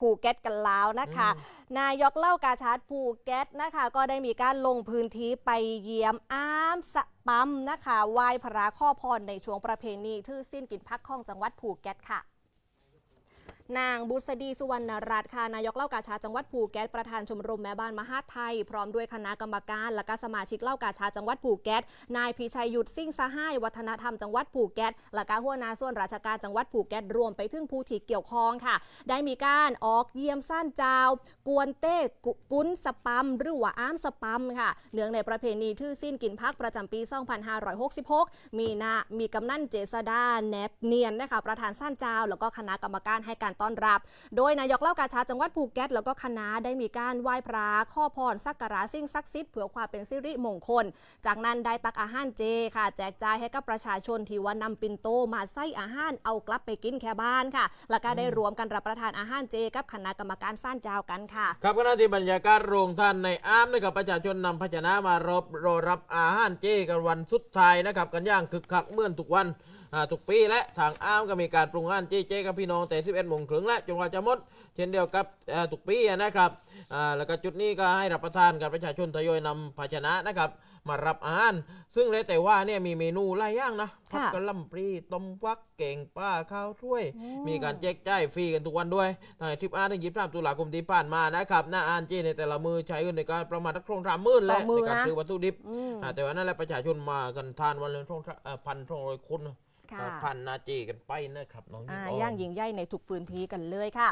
ภูเก็ตกันแล้วนะคะ นายกเล่ากาชาดภูเก็ตนะคะ ก็ได้มีการลงพื้นที่ไปเยี่ยมอ้ามสะปั๊มนะคะไหว้พระข้อพรในช่วงประเพณีทื่อสิ้นกินพักของจังหวัดภูเก็ตค่ะ นางบุษดีสุวรรณรัตน์ค่ะนายกเล่ากาชาจังหวัดภูเก็ตประธานชมรมแม่บ้านมหาไทย พร้อมด้วยคณะกรรมการและก็สมาชิกเล่ากาชาจังหวัดภูเก็ตนายพิชัยยุทธซิ่งสหายวัฒนธรรมจังหวัดภูเก็ตและก็หัวหน้าส่วนราชการจังหวัดภูเก็ตรวมไปถึงผู้ที่เกี่ยวข้องค่ะ ได้มีการออกเยี่ยมสั้นเจ้า กวนเต้กุกุ้นสปัมหรือว่าอ้ามสปัมค่ะเนื่องในประเพณีทื่อสิ้นกินพักประจำปี 2566 มีนามีกำนันเจษดาแนบเนียนนะคะประธานสั้นเจ้า แล้วก็คณะกรรมการให้การต้อนรับ โดยนายกเล่ากาชาจังหวัดภูเก็ตแล้วก็คณะได้มีการไหว้พระข้อพรสักการะสิ่งศักดิ์สิทธิ์เพื่อความเป็นสิริมงคล จากนั้นได้ตักอาหารเจค่ะ แจกจ่ายให้กับประชาชนที่ว่านำปินโตมาใส่อาหารเอากลับไปกินแค่บ้านค่ะ แล้วก็ได้รวมกันรับประทานอาหารเจกับคณะกรรมการสั้นเจ้ากันค่ะ ครับขณะที่บรรยากาศโรงท่านในอ้ามนะครับประชาชนนำภาชนะมารบรอรับอาหารเจกันวันสุดท้ายนะครับกันย่างคึกคักเมื่อนทุกวันทุกปีและทางอ้ามก็มีการปรุงอาหารเจเจกับพี่น้องแต่11โมงครึ่งและจนกว่าจะหมด เช่นเดียวกับเอ่อทุกปีนะครับอ่าแล้วก็จุดนี้ก็ให้รับประทานกันประชาชนทยอยนำภาชนะนะครับมารับอาหาร ซึ่งแล้วแต่ว่าเนี่ยมีเมนูหลายอย่างนะผัค่ะกกะหล่ำปลีต้มฟักเก่งป้าข้าวถ้วยอืมมีการแจกจ่ายฟรีกันทุกวันด้วยตั้งแต่ทริปอาร์ถึงยี่สิบสามตุลาคมที่ผ่านมานะครับหน้าอานเจในแต่ละมือใช้เงินในการประมาณทักโครงสามหมื่นและต่อมืในอการนะซื้อวัตถุดิบอืมอ่าแต่ว่านั่นแหละประชาชนมากันทานวันละโครงเอ่อพันโครงร้อยคน ค่ะพันนาเจกันไปนะครับน้องอ่าอ้อมย่างยิงใหญ่ในทุกพื้นที่กันเลยค่ะ